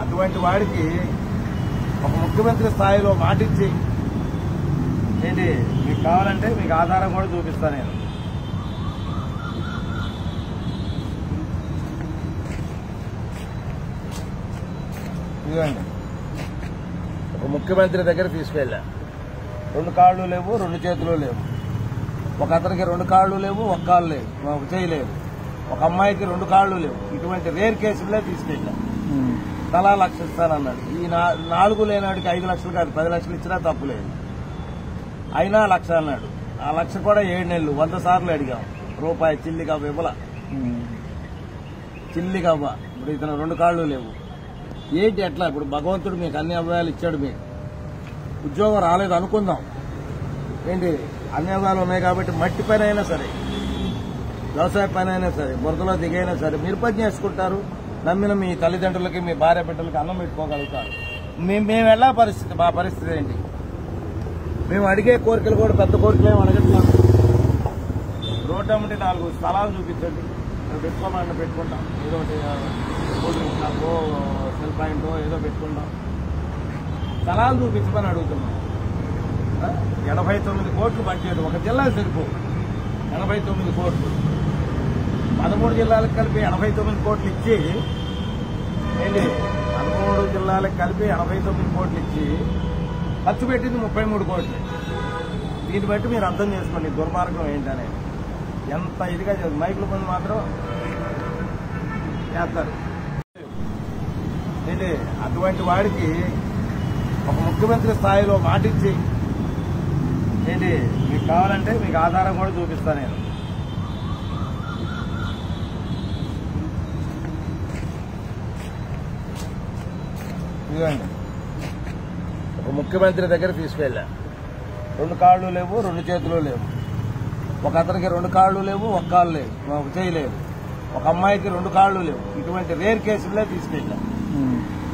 అటువంటి వాడికి ఒక ముఖ్యమంత్రి స్థాయిలో మాటిచ్చి ఏంటి మీకు కావాలంటే మీకు ఆధారం కూడా చూపిస్తా నేను. ఇదిగోండి. ఒక ముఖ్యమంత్రి దగ్గర తీసుకెళ్ళా. రెండు కాళ్ళు లేవు రెండు చేతులు లేవు. ఒక అతనికి రెండు కాళ్ళు లేవు ఒక కాళ్ళు లేవు. ఒక చేయి లేదు. ఒక అమ్మాయికి రెండు కాళ్ళు లేవు. ఇటువంటి రేర్ కేసులే తీసుకెళ్ళా. తలా లక్ష ఇస్తానన్నాడు. ఈ నాలుగు లేనాడికి ఐదు లక్షలు కాదు పది లక్షలు ఇచ్చినా తప్పు లేదు. అయినా లక్ష అన్నాడు. ఆ లక్ష కూడా ఏడు నెలలు వంద సార్లు అడిగాం. రూపాయి చిల్లి కవ్వ ఇవ్వల. చిల్లి కవ్వ. ఇప్పుడు ఇతను రెండు కాళ్ళు లేవు. ఏంటి ఎట్లా ఇప్పుడు భగవంతుడు మీకు అన్ని అభయాలు ఇచ్చాడు మీకు. ఉద్యోగం రాలేదు అనుకుందాం. ఏంటి? అన్ని ఉన్నాయి కాబట్టి మట్టి పైన అయినా సరే వ్యవసాయ పైన అయినా సరే బురదలో దిగైనా సరే మీరు పని చేసుకుంటారు. నమ్మిన మీ తల్లిదండ్రులకి మీ భార్య బిడ్డలకి అన్నం పెట్టుకోగలుగుతారు. మేము మేము ఎలా పరిస్థితి మా పరిస్థితి ఏంటి? మేము అడిగే కోరికలు కూడా పెద్ద కోరికలు ఏమి అడగట్లేదు. రోడ్డు అమ్మటి నాలుగు స్థలాలు చూపించండి. మేము పెట్టుకోమని పెట్టుకుంటాం. ఏదో ఒకటి కూల్ డ్రింక్ షాపో సెల్ పాయింటో ఏదో పెట్టుకుంటాం. స్థలాలు చూపించమని అడుగుతున్నాం. ఎనభై తొమ్మిది కోట్లు బడ్జెట్. ఒక జిల్లా సరిపో. ఎనభై తొమ్మిది కోట్లు. పదమూడు జిల్లాలకు కలిపి ఎనభై తొమ్మిది కోట్లు ఇచ్చి ఏంటి? పదమూడు జిల్లాలకు కలిపి ఎనభై తొమ్మిది కోట్లు ఇచ్చి ఖర్చు పెట్టింది ముప్పై మూడు కోట్లు. దీన్ని బట్టి మీరు అర్థం చేసుకోండి దుర్మార్గం ఏంటనేది. ఎంత ఇదిగా చేస్తుంది మైకుల ముందు మాత్రం చేస్తారు. ఏంటి? అటువంటి వాడికి ఒక ముఖ్యమంత్రి స్థాయిలో మాటిచ్చి ఏంటి? మీకు కావాలంటే మీకు ఆధారం కూడా చూపిస్తా నేను. ఇదిగోండి. ఒక ముఖ్యమంత్రి దగ్గర తీసుకెళ్ళా. రెండు కాళ్ళు లేవు రెండు చేతులు లేవు. ఒక అతనికి రెండు కాళ్ళు లేవు ఒక కాళ్ళు లేవు. ఒక చేయి లేదు. ఒక అమ్మాయికి రెండు కాళ్ళు లేవు. ఇటువంటి రేర్ కేసులే తీసుకెళ్ళా.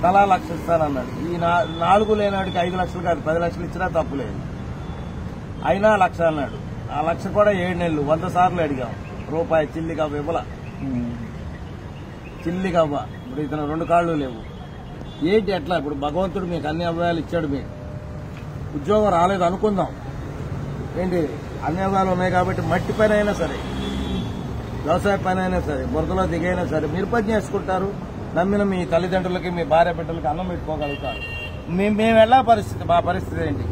తలా లక్ష ఇస్తానన్నాడు. ఈ నాలుగు లేనాడికి ఐదు లక్షలు కాదు పది లక్షలు ఇచ్చినా తప్పు లేదు. అయినా లక్ష అన్నాడు. ఆ లక్ష కూడా ఏడు నెలలు. వంద సార్లు అడిగాం. రూపాయి చిల్లి కవ్వ ఇవ్వల. చిల్లి కవ్వ. ఇప్పుడు ఇతను రెండు కాళ్ళు లేవు. ఏంటి ఎట్లా ఇప్పుడు భగవంతుడు మీకు అన్ని అభయాలు ఇచ్చాడు మీకు. ఉద్యోగం రాలేదు అనుకుందాం. ఏంటి? అన్ని అభయాలు ఉన్నాయి కాబట్టి మట్టి పైన అయినా సరే వ్యవసాయ పైన అయినా సరే బురదలో దిగైనా సరే మీరు పని చేసుకుంటారు. నమ్మిన మీ తల్లిదండ్రులకి మీ భార్య బిడ్డలకి అన్నం పెట్టుకోగలుగుతారు. మేము మేము వెళ్ళా పరిస్థితి మా పరిస్థితి ఏంటి?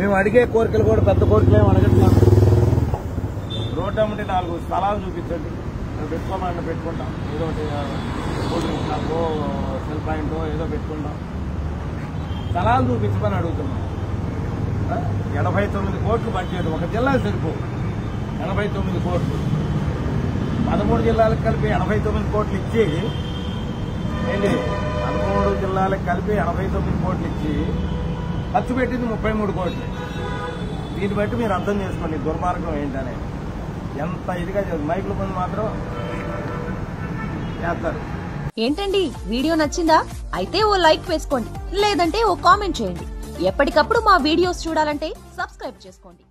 మేము అడిగే కోరికలు కూడా పెద్ద కోరికలు ఏమి అడగట్లేదు. రోడ్డు అమ్మటి నాలుగు స్థలాలు చూపించండి. మేము పెట్టుకోమని పెట్టుకుంటాం. ఏదో ఒకటి కూల్ సెల్ పాయింటో ఏదో పెట్టుకుంటాం. స్థలాలు చూపించమని అడుగుతున్నాం. ఎనభై తొమ్మిది కోట్లు బడ్జెట్. ఒక జిల్లా సరిపో ఎనభై తొమ్మిది కోట్లు. పదమూడు జిల్లాలకు కలిపి ఎనభై తొమ్మిది కోట్లు ఇచ్చి ఏంటి? పదమూడు జిల్లాలకు కలిపి ఎనభై తొమ్మిది కోట్లు ఇచ్చి ఖర్చు పెట్టింది ముప్పై మూడు కోట్లు. దీన్ని బట్టి మీరు అర్థం చేసుకోండి దుర్మార్గం ఏంటనేది ఎంత ఇదిగా చేస్తుంది మైకుల ముందు మాత్రం చేస్తారు. ఏంటండి? వీడియో నచ్చిందా? అయితే ఓ లైక్ వేసుకోండి. లేదంటే ఓ కామెంట్ చేయండి. ఎప్పటికప్పుడు మా వీడియోస్ చూడాలంటే సబ్స్క్రైబ్ చేసుకోండి.